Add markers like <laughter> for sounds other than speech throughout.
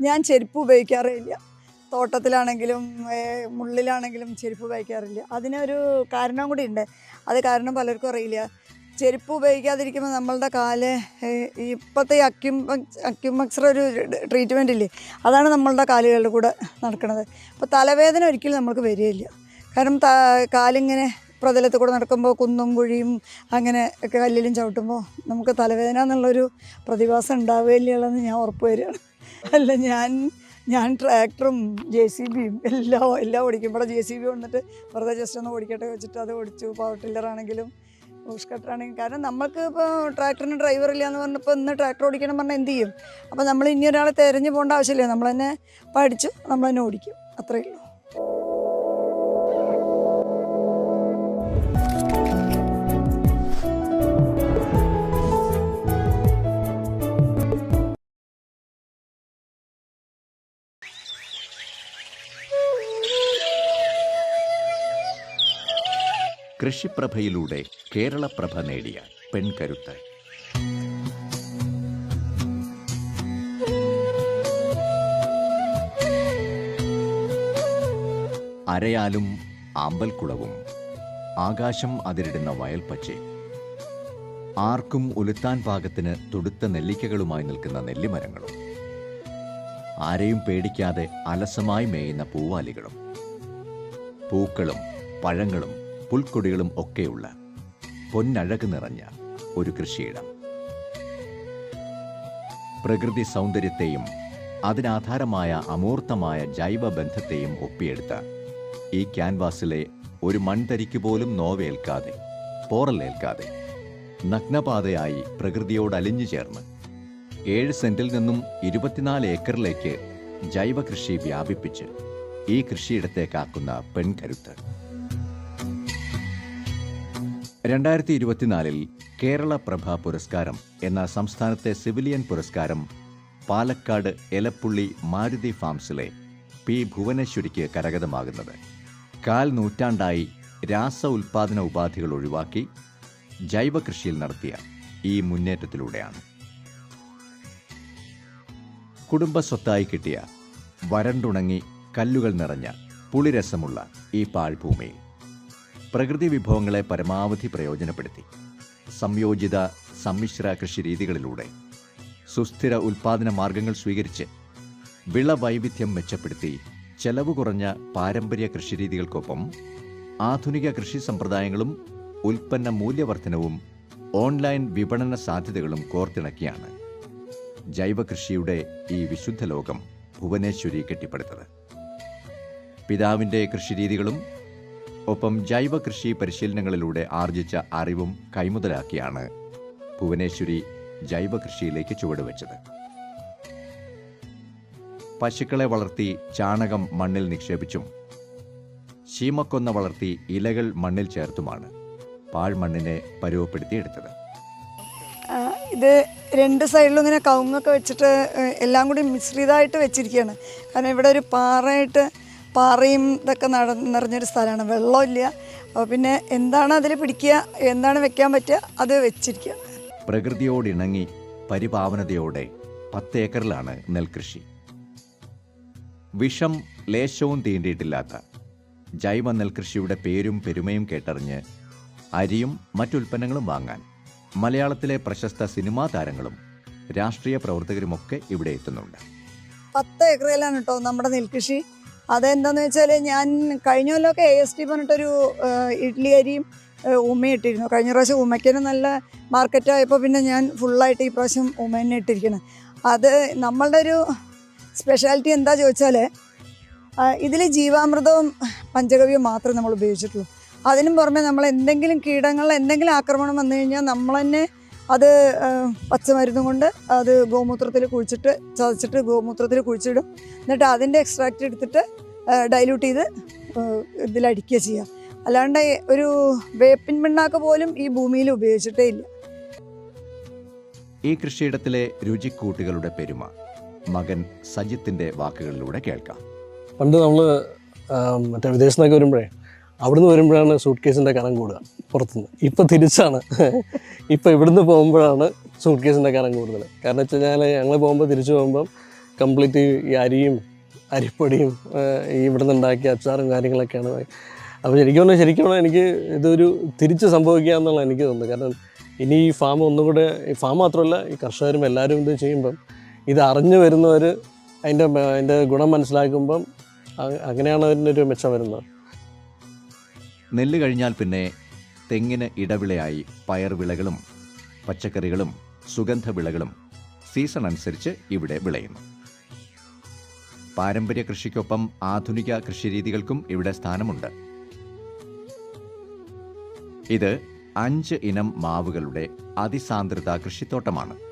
ഞാൻ ചെരുപ്പ് ഉപയോഗിക്കാറേ ഇല്ല തോട്ടത്തിലാണെങ്കിലും മുള്ളിലാണെങ്കിലും ചെരുപ്പ് ഉപയോഗിക്കാറില്ല. അതിനൊരു കാരണം കൂടി ഉണ്ട്. അത് കാരണം പലർക്കും അറിയില്ല. ചെരുപ്പ് ഉപയോഗിക്കാതിരിക്കുമ്പോൾ നമ്മളുടെ കാൽ ഇപ്പോഴത്തെ അക്യും അക്യുമക്സർ ഒരു ട്രീറ്റ്മെന്റ് ഇല്ലേ? അതാണ് നമ്മളുടെ കാലുകളുടെ കൂടെ നടക്കുന്നത് അപ്പോൾ തലവേദന ഒരിക്കലും നമുക്ക് വരികയില്ല. കാരണം കാലിങ്ങനെ പ്രതലത്തിൽ കൂടെ നടക്കുമ്പോൾ കുന്നും കുഴിയും അങ്ങനെ ഒക്കെ കല്ലിലും ചവിട്ടുമ്പോൾ നമുക്ക് തലവേദന എന്നുള്ളൊരു പ്രതിഭാസം ഉണ്ടാവുകയില്ലെന്ന് ഞാൻ ഉറപ്പ് വരികയാണ്. അല്ല ഞാൻ ഞാൻ ട്രാക്ടറും ജെ സി ബിയും എല്ലാം എല്ലാം ഓടിക്കും. ഇവിടെ ജെ സി ബി വന്നിട്ട് വെറുതെ ജസ്റ്റ് ഒന്ന് ഓടിക്കട്ടെ വെച്ചിട്ട് അത് ഓടിച്ചു. പവർ ടില്ലറാണെങ്കിലും കട്ടർ ആണെങ്കിലും. കാരണം നമുക്ക് ഇപ്പോൾ ട്രാക്ടറിന് ഡ്രൈവർ ഇല്ല എന്ന് പറഞ്ഞപ്പോൾ ഇന്ന് ട്രാക്ടർ ഓടിക്കണം പറഞ്ഞാൽ എന്ത് ചെയ്യും? അപ്പോൾ നമ്മൾ ഇനി ഒരാളെ തിരഞ്ഞു പോകേണ്ട ആവശ്യമില്ല. നമ്മൾ തന്നെ പഠിച്ചു നമ്മൾ തന്നെ ഓടിക്കും. അത്രയേ ഉള്ളൂ. കൃഷിപ്രഭയിലൂടെ കേരളപ്രഭ നേടിയ പെൺകരുത്ത്. അരയാലും ആമ്പൽക്കുളവും ആകാശം അതിരിടുന്ന വയൽപ്പച്ചയും ആർക്കും ഉലുത്താൻ പാകത്തിന് തുടുത്ത നെല്ലിക്കകളുമായി നിൽക്കുന്ന നെല്ലിമരങ്ങളും. ആരെയും പേടിക്കാതെ അലസമായി മേയുന്ന പൂവാലികളും. പൂക്കളും പഴങ്ങളും പുൽക്കൊടികളും ഒക്കെയുള്ള പൊന്നഴക് നിറഞ്ഞ ഒരു കൃഷിയിടം. പ്രകൃതി സൗന്ദര്യത്തെയും അതിനാധാരമായ അമൂർത്തമായ ജൈവ ജൈവബന്ധത്തെയും ഒപ്പിയെടുത്ത ഈ ക്യാൻവാസിലെ ഒരു മൺതരിക്ക് പോലും നോവേൽക്കാതെ പോറലേൽക്കാതെ നഗ്നപാതയായി പ്രകൃതിയോട് അലിഞ്ഞു ചേർന്ന് ഏഴ് സെന്റിൽ നിന്നും ഇരുപത്തിനാല് ഏക്കറിലേക്ക് ജൈവ കൃഷി വ്യാപിപ്പിച്ച് ഈ കൃഷിയിടത്തേക്കാക്കുന്ന പെൺകരുത്ത്. രണ്ടായിരത്തി ഇരുപത്തിനാലിൽ കേരള പ്രഭ പുരസ്കാരം എന്ന സംസ്ഥാനത്തെ സിവിലിയൻ പുരസ്കാരം പാലക്കാട് എലപ്പുള്ളി മാരുതി ഫാംസിലെ പി ഭുവനേശ്വരിക്ക് കരഗതമാകുന്നത്. കാൽ നൂറ്റാണ്ടായി രാസ ഉൽപാദന ഉപാധികൾ ഒഴിവാക്കി ജൈവ കൃഷിയിൽ നടത്തിയ ഈ മുന്നേറ്റത്തിലൂടെയാണ്. കുടുംബസ്വത്തായി കിട്ടിയ വരണ്ടുണങ്ങി കല്ലുകൾ നിറഞ്ഞ പുളിരസമുള്ള ഈ പാഴ്ഭൂമിയിൽ പ്രകൃതി വിഭവങ്ങളെ പരമാവധി പ്രയോജനപ്പെടുത്തി. സംയോജിത സമ്മിശ്ര കൃഷി രീതികളിലൂടെ സുസ്ഥിര ഉൽപാദന മാർഗങ്ങൾ സ്വീകരിച്ച് വിളവൈവിധ്യം മെച്ചപ്പെടുത്തി ചെലവ് കുറഞ്ഞ പാരമ്പര്യ കൃഷിരീതികൾക്കൊപ്പം ആധുനിക കൃഷി സമ്പ്രദായങ്ങളും ഉൽപ്പന്ന മൂല്യവർദ്ധനവും ഓൺലൈൻ വിപണന സാധ്യതകളും കോർത്തിണക്കിയാണ് ജൈവകൃഷിയുടെ ഈ വിശുദ്ധ ലോകം ഭുവനേശ്വരി കെട്ടിപ്പടുത്തത്. പിതാവിന്റെ കൃഷിരീതികളും ഒപ്പം ജൈവ കൃഷി പരിശീലനങ്ങളിലൂടെ ആർജിച്ച അറിവും കൈമുതലാക്കിയാണ് ഭുവനേശ്വരി ജൈവ കൃഷിയിലേക്ക് ചുവടുവെച്ചത്. പശുക്കളെ വളർത്തി ചാണകം മണ്ണിൽ നിക്ഷേപിച്ചും ശീമക്കൊന്ന വളർത്തി ഇലകൾ മണ്ണിൽ ചേർത്തുമാണ് പാഴ്മണ്ണിനെ പരുവപ്പെടുത്തിയെടുത്തത്. ഇത് രണ്ട് സൈഡിലും ഇങ്ങനെ കവുങ്ങൊക്കെ വെച്ചിട്ട് എല്ലാം കൂടി മിശ്രിതമായിട്ട് വെച്ചിരിക്കുകയാണ്. കാരണം ഇവിടെ ഒരു പാറയായിട്ട് പാറയും ഇതൊക്കെ നട നിറഞ്ഞൊരു സ്ഥലമാണ്. വെള്ളമില്ല അപ്പോൾ പിന്നെ എന്താണ് അതിൽ പിടിക്കുക? എന്താണ് വെക്കാൻ പറ്റുക? അത് വെച്ചിരിക്കുക. പ്രകൃതിയോടിണങ്ങി പരിപാവനതയോടെ പത്ത് ഏക്കറിലാണ് നെൽകൃഷി. വിഷം ലേശവും തീണ്ടിയിട്ടില്ലാത്ത ജൈവ നെൽകൃഷിയുടെ പേരും പെരുമയും കേട്ടറിഞ്ഞ് അരിയും മറ്റുൽപ്പന്നങ്ങളും വാങ്ങാൻ മലയാളത്തിലെ പ്രശസ്ത സിനിമാ താരങ്ങളും രാഷ്ട്രീയ പ്രവർത്തകരുമൊക്കെ ഇവിടെ എത്തുന്നുണ്ട്. പത്ത് ഏക്കറിലാണ് കേട്ടോ നമ്മുടെ നെൽകൃഷി. അതെന്താന്ന് വെച്ചാൽ ഞാൻ കഴിഞ്ഞ കൊല്ലമൊക്കെ എ എസ് ടി പറഞ്ഞിട്ടൊരു ഇഡ്ഡലി അരിയും ഉമ്മയും ഇട്ടിരുന്നു. കഴിഞ്ഞ പ്രാവശ്യം ഉമയ്ക്കന് നല്ല മാർക്കറ്റായപ്പോൾ പിന്നെ ഞാൻ ഫുള്ളായിട്ട് ഈ പ്രാവശ്യം ഉമ്മേനെ ഇട്ടിരിക്കണം. അത് നമ്മളുടെ ഒരു സ്പെഷ്യാലിറ്റി എന്താ ചോദിച്ചാൽ ഇതിൽ ജീവാമൃതവും പഞ്ചഗവ്യവും മാത്രമേ നമ്മൾ ഉപയോഗിച്ചിട്ടുള്ളൂ. അതിനും പുറമെ നമ്മൾ എന്തെങ്കിലും കീടങ്ങൾ എന്തെങ്കിലും ആക്രമണം വന്നു കഴിഞ്ഞാൽ നമ്മൾ തന്നെ അത് പച്ചമരുന്നും കൊണ്ട് അത് ഗോമൂത്രത്തിൽ കുഴിച്ചിട്ട് ചതച്ചിട്ട് ഗോമൂത്രത്തിൽ കുഴിച്ചിടും. എന്നിട്ട് അതിന്റെ എക്സ്ട്രാക്റ്റ് എടുത്തിട്ട് ഡൈല്യൂട്ട് ചെയ്ത് ഇതിലടിക്കുക ചെയ്യുക. അല്ലാണ്ട് ഒരു വേപ്പിൻ പിണ്ണാക്ക് പോലും ഈ ഭൂമിയിൽ ഉപയോഗിച്ചിട്ടേ ഇല്ല. ഈ കൃഷിയിടത്തിലെ രുചിക്കൂട്ടുകളുടെ പെരുമ മകൻ സജിത്തിന്റെ വാക്കുകളിലൂടെ കേൾക്കാം. പണ്ട് നമ്മൾ മറ്റേ വിദേശത്തൊക്കെ വരുമ്പോഴേ അവിടുന്ന് വരുമ്പോഴാണ് സൂട്ട് കേസിന്റെ കനം കൂടുക പുറത്തുനിന്ന്. ഇപ്പം തിരിച്ചാണ്. ഇപ്പം ഇവിടുന്ന് പോകുമ്പോഴാണ് സൂട്ട് കേസിന്റെ കാരണം കൂടുതൽ കാരണം വെച്ച് കഴിഞ്ഞാൽ ഞങ്ങൾ പോകുമ്പോൾ തിരിച്ചു പോകുമ്പം കംപ്ലീറ്റ് ഈ അരിയും അരിപ്പൊടിയും ഈ ഇവിടുന്ന് ഉണ്ടാക്കിയ അച്ചാറും കാര്യങ്ങളൊക്കെയാണ്. അപ്പോൾ ശരിക്കും പറഞ്ഞാൽ ശരിക്കും പറഞ്ഞാൽ എനിക്ക് ഇതൊരു തിരിച്ച് സംഭവിക്കുക എന്നുള്ള എനിക്ക് തോന്നുന്നു. കാരണം ഇനി ഈ ഫാം ഒന്നും കൂടെ ഈ ഫാം മാത്രമല്ല ഈ കർഷകരും എല്ലാവരും ഇത് ചെയ്യുമ്പം ഇത് അറിഞ്ഞു വരുന്നവർ അതിന്റെ അതിന്റെ ഗുണം മനസ്സിലാക്കുമ്പം അങ്ങനെയാണ് അതിന്റെ ഒരു മെച്ചം വരുന്നത്. നെല്ല് കഴിഞ്ഞാൽ പിന്നെ തെങ്ങിന് ഇടവിളയായി പയർവിളകളും പച്ചക്കറികളും സുഗന്ധവിളകളും സീസൺ അനുസരിച്ച് ഇവിടെ വിളയുന്നു. പാരമ്പര്യ കൃഷിക്കൊപ്പം ആധുനിക കൃഷിരീതികൾക്കും ഇവിടെ സ്ഥാനമുണ്ട്. ഇത് അഞ്ച് ഇനം മാവുകളുടെ അതിസാന്ദ്രത കൃഷിത്തോട്ടമാണ്.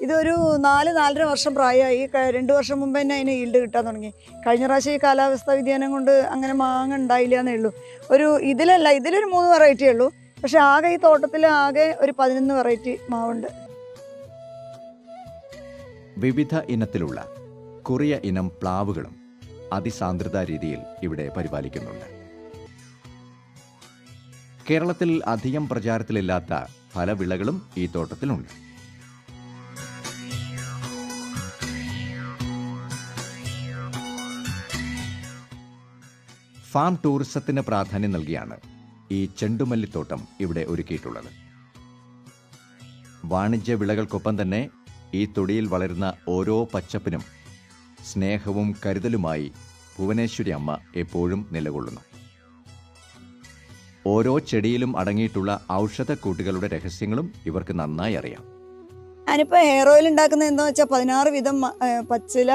ഇതൊരു നാല് നാലര വർഷം പ്രായമായി. രണ്ട് വർഷം മുമ്പ് തന്നെ അതിന് ഈൽഡ് കിട്ടാൻ തുടങ്ങി. കഴിഞ്ഞ പ്രാവശ്യം ഈ കാലാവസ്ഥാ വ്യതിയാനം കൊണ്ട് അങ്ങനെ മാങ്ങ ഉണ്ടായില്ല എന്നേ ഉള്ളൂ. ഒരു ഇതിലല്ല ഇതിലൊരു മൂന്ന് വെറൈറ്റിയേ ഉള്ളൂ. പക്ഷെ ആകെ ഈ തോട്ടത്തിൽ ആകെ ഒരു പതിനൊന്ന് വെറൈറ്റി മാവുണ്ട്. വിവിധ ഇനത്തിലുള്ള കുറിയ ഇനം പ്ലാവുകളും അതിസാന്ദ്രത രീതിയിൽ ഇവിടെ പരിപാലിക്കുന്നുണ്ട്. കേരളത്തിൽ അധികം പ്രചാരത്തിലില്ലാത്ത പല വിളകളും ഈ തോട്ടത്തിലുണ്ട്. ഫാം ടൂറിസത്തിന് പ്രാധാന്യം നൽകിയാണ് ഈ ചെണ്ടുമല്ലിത്തോട്ടം ഇവിടെ ഒരുക്കിയിട്ടുള്ളത്. വാണിജ്യ വിളകൾക്കൊപ്പം തന്നെ ഈ തൊടിയിൽ വളരുന്ന ഓരോ പച്ചപ്പിനും സ്നേഹവും കരുതലുമായി ഭുവനേശ്വരി അമ്മ എപ്പോഴും നിലകൊള്ളുന്നു. ഓരോ ചെടിയിലും അടങ്ങിയിട്ടുള്ള ഔഷധക്കൂട്ടുകളുടെ രഹസ്യങ്ങളും ഇവർക്ക് നന്നായി അറിയാം. ഞാനിപ്പോൾ ഹെയർ ഓയിൽ ഉണ്ടാക്കുന്നത് എന്താണെന്ന് വെച്ചാൽ പതിനാറ് വിധം പച്ചില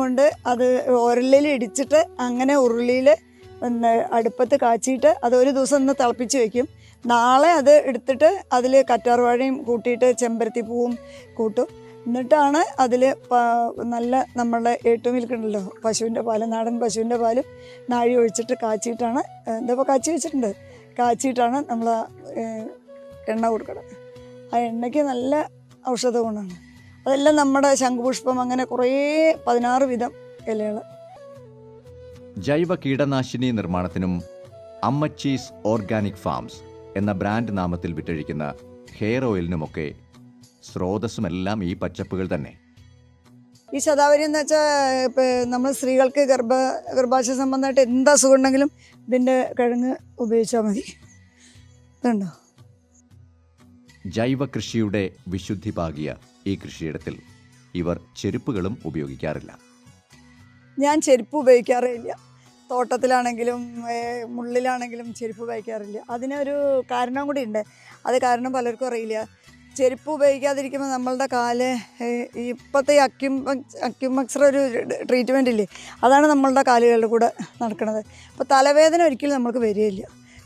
കൊണ്ട് അത് ഉരുളിയിൽ ഇടിച്ചിട്ട് അങ്ങനെ ഉരുളിയിൽ പിന്നെ അടുപ്പത്ത് കാച്ചിയിട്ട് അത് ഒരു ദിവസം ഒന്ന് തിളപ്പിച്ച് വെക്കും. നാളെ അത് എടുത്തിട്ട് അതിൽ കറ്റാർവാഴയും കൂട്ടിയിട്ട് ചെമ്പരത്തി പൂവും കൂട്ടും. എന്നിട്ടാണ് അതിൽ നല്ല നമ്മളുടെ ഏറ്റവും മിൽക്കുണ്ടല്ലോ പശുവിന്റെ പാൽ നാടൻ പശുവിന്റെ പാലും നാഴി ഒഴിച്ചിട്ട് കാച്ചിയിട്ടാണ് എന്താ കാച്ചി വെച്ചിട്ടുണ്ട്? കാച്ചിയിട്ടാണ് നമ്മൾ എണ്ണ കൊടുക്കണം. ആ എണ്ണയ്ക്ക് നല്ല ഔഷധ ഗുണമാണ്. അതെല്ലാം നമ്മുടെ ശംഖുപുഷ്പം അങ്ങനെ കുറേ പതിനാറ് വിധം ഇലകൾ ജൈവ കീടനാശിനി നിർമ്മാണത്തിനും അമ്മച്ചീസ് ഓർഗാനിക് ഫാംസ് എന്ന ബ്രാൻഡ് നാമത്തിൽ വിറ്റഴിക്കുന്ന ഹെയർ ഓയിലിനുമൊക്കെ സ്രോതസ്സുമെല്ലാം ഈ പച്ചപ്പുകൾ തന്നെ. ഈ ശതാവരി എന്ന് വെച്ചാൽ നമ്മൾ സ്ത്രീകൾക്ക് ഗർഭ ഗർഭാശയ സംബന്ധമായിട്ട് എന്ത് അസുഖം ഉണ്ടെങ്കിലും ഇതിന്റെ കിഴങ്ങ് ഉപയോഗിച്ചാൽ മതി. ഇതുണ്ടോ? ജൈവ കൃഷിയുടെ വിശുദ്ധി പാകിയ ഈ കൃഷിയിടത്തിൽ ഇവർ ചെരുപ്പുകളും ഉപയോഗിക്കാറില്ല. ഞാൻ ചെരുപ്പ് ഉപയോഗിക്കാറേ ഇല്ല തോട്ടത്തിലാണെങ്കിലും മുള്ളിലാണെങ്കിലും ചെരുപ്പ് ഉപയോഗിക്കാറില്ല. അതിനൊരു കാരണം കൂടി ഉണ്ട്. അത് കാരണം പലർക്കും അറിയില്ല. ചെരുപ്പ് ഉപയോഗിക്കാതിരിക്കുമ്പോൾ നമ്മളുടെ കാൽ ഇപ്പോഴത്തെ ഈ അക്യും ഒരു ട്രീറ്റ്മെന്റ് ഇല്ലേ? അതാണ് നമ്മളുടെ കാലുകളുടെ കൂടെ നടക്കുന്നത് അപ്പോൾ തലവേദന ഒരിക്കലും നമുക്ക് വരികയില്ല.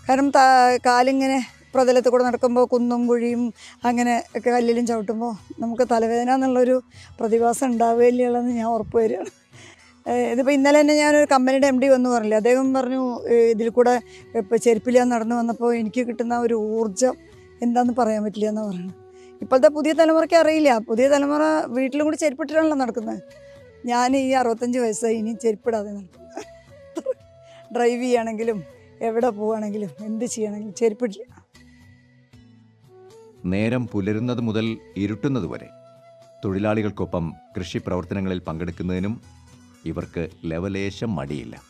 കാരണം ത കാലിങ്ങനെ പ്രതലത്തിൽ കൂടെ നടക്കുമ്പോൾ കുന്നും കുഴിയും അങ്ങനെ ഒക്കെ കല്ലിലും ചവിട്ടുമ്പോൾ നമുക്ക് തലവേദന എന്നുള്ളൊരു പ്രതിഭാസം ഉണ്ടാവുകയില്ലെന്ന് ഞാൻ ഉറപ്പ് വരികയാണ്. ഇതിപ്പോൾ ഇന്നലെ തന്നെ ഞാനൊരു കമ്പനിയുടെ എം ഡി വന്ന് പറഞ്ഞില്ലേ? അദ്ദേഹം പറഞ്ഞു ഇതിൽ കൂടെ ഇപ്പോൾ ചെരുപ്പില്ല നടന്നു വന്നപ്പോൾ എനിക്ക് കിട്ടുന്ന ഒരു ഊർജം എന്താണെന്ന് പറയാൻ പറ്റില്ല എന്ന് പറയുന്നത്. ഇപ്പോഴത്തെ പുതിയ തലമുറയ്ക്ക് അറിയില്ല. പുതിയ തലമുറ വീട്ടിലും കൂടി ചെരുപ്പിട്ടിട്ടാണല്ലോ നടക്കുന്നത്. ഞാൻ ഈ അറുപത്തഞ്ച് വയസ്സായി ഇനി ചെരുപ്പിടാതെ നടക്കും. <laughs> ഡ്രൈവ് ചെയ്യുകയാണെങ്കിലും എവിടെ പോവുകയാണെങ്കിലും എന്ത് ചെയ്യണമെങ്കിലും ചെരുപ്പിടില്ല. നേരം പുലരുന്നത് മുതൽ ഇരുട്ടുന്നത് വരെ തൊഴിലാളികൾക്കൊപ്പം കൃഷി പ്രവർത്തനങ്ങളിൽ പങ്കെടുക്കുന്നതിനും ഇവർക്ക് ലവലേശം മടിയില്ല.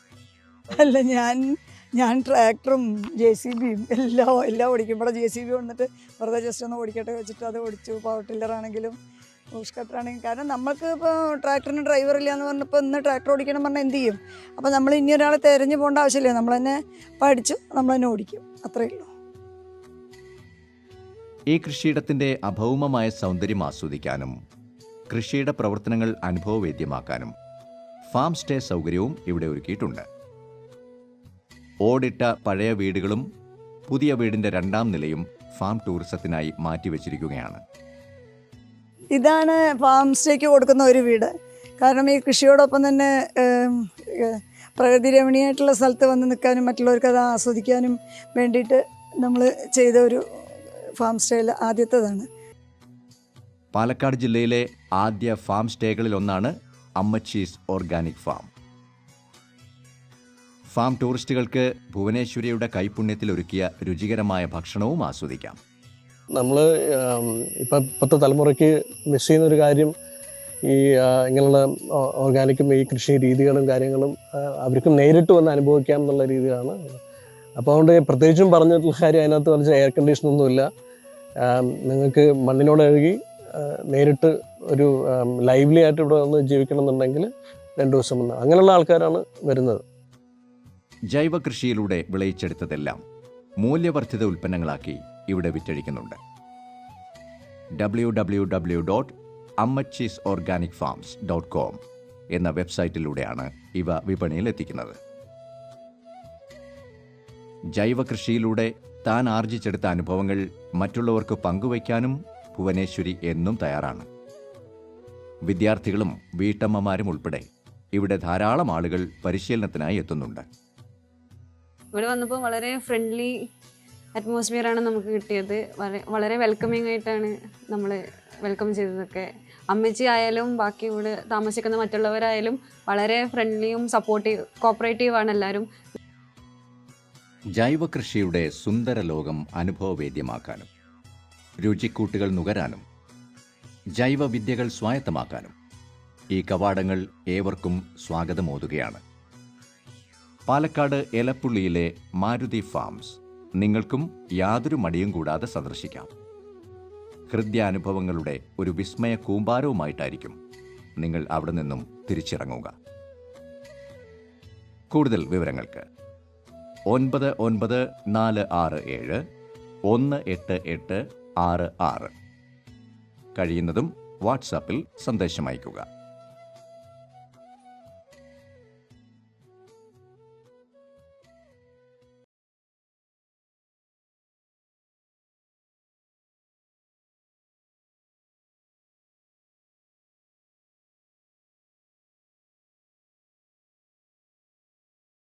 അല്ല ഞാൻ ഞാൻ ട്രാക്ടറും ജെ സി ബിയും എല്ലാം എല്ലാം ഓടിക്കും. ഇവിടെ ജെ സി ബി വന്നിട്ട് വെറുതെ ജസ്റ്റ് ഒന്ന് ഓടിക്കട്ടെ വെച്ചിട്ട് അത് ഓടിച്ചു. പവർ ടില്ലറാണെങ്കിലും ബൂഷ് കട്ടറാണെങ്കിലും കാരണം നമ്മൾക്ക് ഇപ്പോൾ ട്രാക്ടറിന് ഡ്രൈവർ ഇല്ല എന്ന് പറഞ്ഞപ്പോൾ ഇന്ന് ട്രാക്ടർ ഓടിക്കണം പറഞ്ഞാൽ എന്ത് ചെയ്യും? അപ്പോൾ നമ്മൾ ഇനി ഒരാളെ തിരഞ്ഞു പോകേണ്ട ആവശ്യമില്ല. നമ്മൾ തന്നെ പഠിച്ചു നമ്മൾ തന്നെ ഓടിക്കും. അത്രയേ ഉള്ളൂ. ഈ കൃഷിയിടത്തിന്റെ അഭൗമമായ സൗന്ദര്യം ആസ്വദിക്കാനും കൃഷിയുടെ പ്രവർത്തനങ്ങൾ അനുഭവവേദ്യമാക്കാനും ഫാം സ്റ്റേ സൗകര്യവും ഇവിടെ ഒരുക്കിയിട്ടുണ്ട്. ഓടിട്ട പഴയ വീടുകളും പുതിയ വീടിന്റെ രണ്ടാം നിലയും ഫാം ടൂറിസത്തിനായി മാറ്റിവെച്ചിരിക്കുകയാണ്. ഇതാണ് ഫാം സ്റ്റേക്ക് കൊടുക്കുന്ന ഒരു വീട്. കാരണം ഈ കൃഷിയോടൊപ്പം തന്നെ പ്രകൃതി രമണീയമായിട്ടുള്ള സ്ഥലത്ത് വന്ന് നിൽക്കാനും മറ്റുള്ളവർക്ക് അത് ആസ്വദിക്കാനും വേണ്ടിയിട്ട് നമ്മൾ ചെയ്ത ഒരു ഫാം സ്റ്റേയിൽ ആദ്യത്തേതാണ്. പാലക്കാട് ജില്ലയിലെ ആദ്യ ഫാം സ്റ്റേകളിലൊന്നാണ് അമ്മച്ചീസ് ഓർഗാനിക് ഫാം. ഫാം ടൂറിസ്റ്റുകൾക്ക് ഭുവനേശ്വരിയുടെ കൈപുണ്യത്തിൽ ഒരുക്കിയ രുചികരമായ ഭക്ഷണവും ആസ്വദിക്കാം. നമ്മൾ ഇപ്പം ഇപ്പോഴത്തെ തലമുറയ്ക്ക് മിസ് ചെയ്യുന്ന ഒരു കാര്യം ഈ ഇങ്ങനെയുള്ള ഓർഗാനിക്കും ഈ കൃഷി രീതികളും കാര്യങ്ങളും അവർക്കും നേരിട്ട് വന്ന് അനുഭവിക്കാം എന്നുള്ള രീതിയാണ് അപ്പോൾ അതുകൊണ്ട് പ്രത്യേകിച്ചും പറഞ്ഞിട്ടുള്ള കാര്യം അതിനകത്ത് പറഞ്ഞാൽ എയർ കണ്ടീഷനൊന്നുമില്ല നിങ്ങൾക്ക് മണ്ണിനോട് എഴുകി നേരിട്ട് ഒരു ലൈവ്ലി ആയിട്ട് ഇവിടെ വന്ന് ജീവിക്കണം എന്നുണ്ടെങ്കിൽ രണ്ട് ദിവസം വന്ന് അങ്ങനെയുള്ള ആൾക്കാരാണ് വരുന്നത്. ജൈവ കൃഷിയിലൂടെ വിളയിച്ചെടുത്തതെല്ലാം മൂല്യവർദ്ധിത ഉൽപ്പന്നങ്ങളാക്കി ഇവിടെ വിറ്റഴിക്കുന്നുണ്ട്. W W dot Ammachis organic farms dot com എന്ന വെബ്സൈറ്റിലൂടെയാണ് ഇവ വിപണിയിൽ എത്തിക്കുന്നത് ജൈവ കൃഷിയിലൂടെ താൻ ആർജിച്ചെടുത്ത അനുഭവങ്ങൾ മറ്റുള്ളവർക്ക് പങ്കുവയ്ക്കാനും ഭുവനേശ്വരി എന്നും തയ്യാറാണ്. വിദ്യാർത്ഥികളും വീട്ടമ്മമാരും ഉൾപ്പെടെ ഇവിടെ ധാരാളം ആളുകൾ പരിശീലനത്തിനായി എത്തുന്നുണ്ട്. ഇവിടെ വന്നപ്പോൾ വളരെ ഫ്രണ്ട്ലി അറ്റ്മോസ്ഫിയർ ആണ് നമുക്ക് കിട്ടിയത്. വളരെ വെൽക്കമിങ് ആയിട്ടാണ് നമ്മൾ വെൽക്കം ചെയ്തതൊക്കെ. അമ്മച്ചി ആയാലും ബാക്കി ഇവിടെ താമസിക്കുന്ന മറ്റുള്ളവരായാലും വളരെ ഫ്രണ്ട്ലിയും സപ്പോർട്ടീവ് കോപ്പറേറ്റീവ് ആണ് എല്ലാവരും ജൈവ കൃഷിയുടെ സുന്ദര ലോകം അനുഭവവേദ്യമാക്കാനും. രുചിക്കൂട്ടുകൾ നുകരാനും ജൈവവിദ്യകൾ സ്വായത്തമാക്കാനും ഈ കവാടങ്ങൾ ഏവർക്കും സ്വാഗതമോതുകയാണ്. പാലക്കാട് എലപ്പുള്ളിയിലെ മാരുതി ഫാംസ് നിങ്ങൾക്കും യാതൊരു മടിയും കൂടാതെ സന്ദർശിക്കാം. ഹൃദ്യാനുഭവങ്ങളുടെ ഒരു വിസ്മയ കൂമ്പാരവുമായിട്ടായിരിക്കും നിങ്ങൾ അവിടെ നിന്നും തിരിച്ചിറങ്ങുക. കൂടുതൽ വിവരങ്ങൾക്ക് ഒൻപത് ഒൻപത് നാല് ആറ് ഏഴ് ഒന്ന് എട്ട് എട്ട് ആറ് ആറ്. കഴിയുന്നതും വാട്സാപ്പിൽ സന്ദേശം അയയ്ക്കുക.